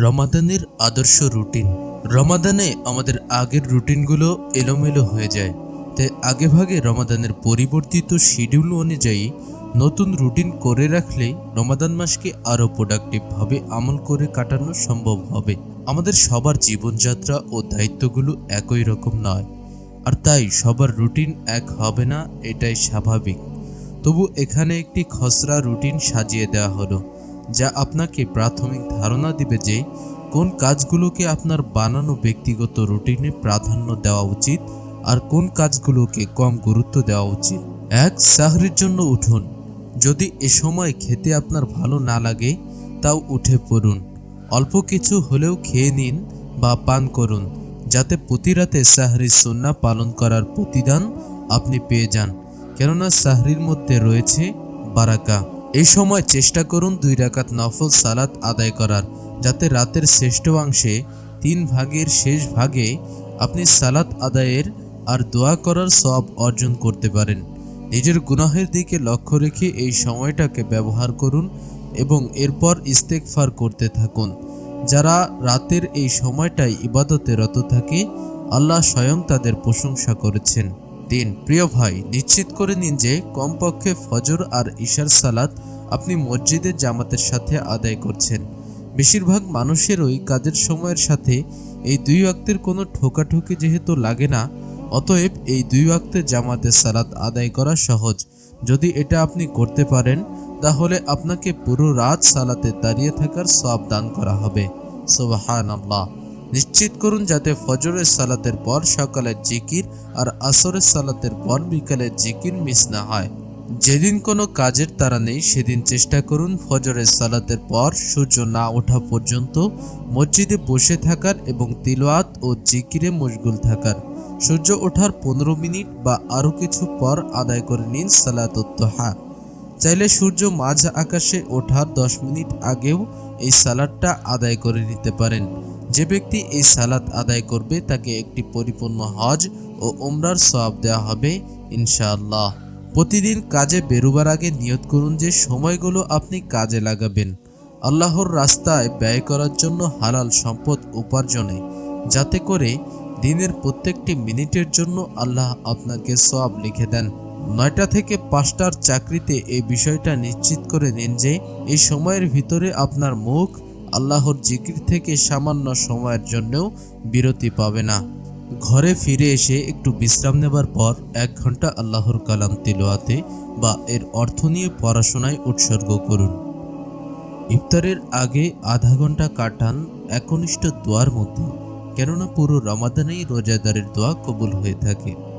রমাদানের আদর্শ রুটিন। রমাদানে আমাদের আগের রুটিনগুলো এলোমেলো হয়ে যায়। তাই আগেভাগে রমাদানের পরিবর্তিত শিডিউল অনুযায়ী নতুন রুটিন করে রাখলে রমাদান মাসকে আরও প্রোডাক্টিভভাবে আমল করে কাটানো সম্ভব হবে। আমাদের সবার জীবনযাত্রা ও দায়িত্বগুলো একই রকম নয়। আর তাই সবার রুটিন এক হবে না, এটাই স্বাভাবিক। তবু এখানে একটি খসড়া রুটিন সাজিয়ে দেওয়া হলো। যা আপনাকে প্রাথমিক ধারণা দিবে যে কোন কাজগুলোকে আপনার বানানো ব্যক্তিগত রুটিনে প্রাধান্য দেওয়া উচিত আর কোন কাজগুলোকে কম গুরুত্ব দেওয়া উচিত। এক, সাহরির জন্য উঠুন। যদি এ সময় খেতে আপনার ভালো না লাগে, তাও উঠে পড়ুন। অল্প কিছু হলেও খেয়ে নিন বা পান করুন, যাতে প্রতি রাতে সাহরি সুন্না পালন করার প্রতিদান আপনি পেয়ে যান। কেননা সাহরির মধ্যে রয়েছে বারাকা। এই সময় চেষ্টা করুন দুই রাকাত নফল সালাত আদায় করার, যাতে রাতের শ্রেষ্ঠ অংশে তিন ভাগের শেষ ভাগে আপনি সালাত আদায়ের আর দোয়া করার সব অর্জন করতে পারেন। নিজের গুনাহের দিকে লক্ষ্য রেখে এই সময়টাকে ব্যবহার করুন এবং এরপর ইস্তেকফার করতে থাকুন। যারা রাতের এই সময়টায় ইবাদতে রত থাকে, আল্লাহ স্বয়ং তাদের প্রশংসা করেছেন। তিন প্রিয় ভাই, নিশ্চিত করে নিন যে কমপক্ষে ফজর আর ঈশার সালাত আপনি মসজিদের জামাতের সাথে আদায় করছেন। বেশিরভাগ মানুষেরই কাজের সময়ের সাথে এই দুই ওয়াক্তের কোনো ঠোকাঠুকি যেহেতু লাগে না, অতএব এই দুই ওয়াক্তে জামাতের সালাত আদায় করা সহজ। যদি এটা আপনি করতে পারেন, তাহলে আপনাকে পুরো রাত সালাতে দাঁড়িয়ে থাকার সব দান করা হবে। সোবাহান আল্লাহ নিশ্চিত করুন যাতে ফজরের সালাতের পর সকালের জিকির আর আসরের সালাতের পর বিকালের জিকির মিস না হয়। যেদিন কোনো কাজের তারা নেই, সেদিন চেষ্টা করুন ফজরের সালাতের পর সূর্য না ওঠা পর্যন্ত মসজিদে বসে থাকার এবং তিলওয়াত ও জিকিরে মশগুল থাকার। সূর্য ওঠার পনেরো মিনিট বা আরও কিছু পর আদায় করে নিন সালাতোত্তহা। চাইলে সূর্য মাঝ আকাশে ওঠার দশ মিনিট আগেও এই সালাদটা আদায় করে নিতে পারেন। যে ব্যক্তি এই সালাত আদায় করবে, তাকে একটি পরিপূর্ণ হজ ও উমরার সওয়াব দেওয়া হবে, ইনশাআল্লাহ। প্রতিদিন কাজে বেরোবার আগে নিয়ত করুন যে সময়গুলো আপনি কাজে লাগাবেন। আল্লাহর রাস্তায় ব্যয় করার জন্য হালাল সম্পদ উপার্জনে, যাতে করে দিনের প্রত্যেকটি মিনিটের জন্য আল্লাহ আপনাকে সব লিখে দেন। নয়টা থেকে পাঁচটার চাকরিতে এই বিষয়টা নিশ্চিত করে নিন যে এই সময়ের ভিতরে আপনার মুখ আল্লাহর জিকির থেকে সামান্য সময়ের জন্যও বিরতি পাবে না। ঘরে ফিরে এসে একটু বিশ্রাম নেবার পর এক ঘণ্টা আল্লাহর কালাম তিলোয়াতে বা এর অর্থ নিয়ে পড়াশোনায় উৎসর্গ করুন। ইফতারের আগে আধা ঘণ্টা কাটান একনিষ্ঠ দোয়ার মধ্যে, কেননা পুরো রমাদানেই রোজাদারের দোয়া কবুল হয়ে থাকে।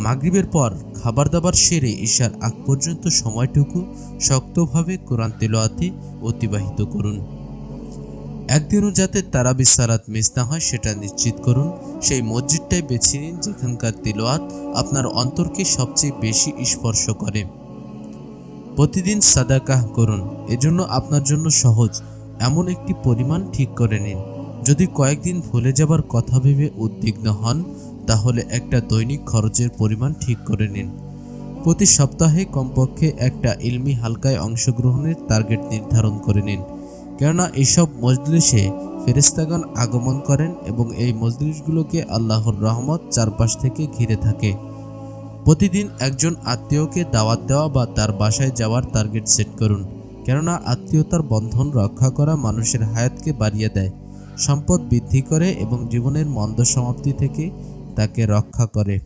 মাগরিবের পর খাবার দাবার সেরে ঈশার আগ পর্যন্ত সময়টুকু শক্তভাবে কোরআন তেলোয়াতে অতিবাহিত করুন। একদিনও যাতে তারাবি সালাত মিস না হয় সেটা নিশ্চিত করুন। সেই মসজিদটাই বেছে নিন যেখানকার তিলোয়াত আপনার অন্তরকে সবচেয়ে বেশি স্পর্শ করে। প্রতিদিন সাদাকাহ করুন। এজন্য আপনার জন্য সহজ। এমন একটি পরিমাণ ঠিক করে নিন। যদি কয়েকদিন ভুলে যাবার কথা ভেবে উদ্বিগ্ন হন তাহলে একটা দৈনিক খরচের পরিমাণ ঠিক করে নিন। প্রতি সপ্তাহে কমপক্ষে একটা ইলমি হালকায় অংশগ্রহণের টার্গেট নির্ধারণ করে নিন। কেননা এইসব মজলিসে ফেরেস্তাগণ আগমন করেন এবং এই মজলিসগুলোকে আল্লাহর রহমত চারপাশ থেকে ঘিরে থাকে। প্রতিদিন একজন আত্মীয়কে দাওয়াত দেওয়া বা তার বাসায় যাওয়ার টার্গেট সেট করুন। কেননা আত্মীয়তার বন্ধন রক্ষা করা মানুষের হায়াতকে বাড়িয়ে দেয়। সম্পদ বৃদ্ধি করে এবং জীবনের মন্দ সমাপ্তি থেকে তাকে রক্ষা করে।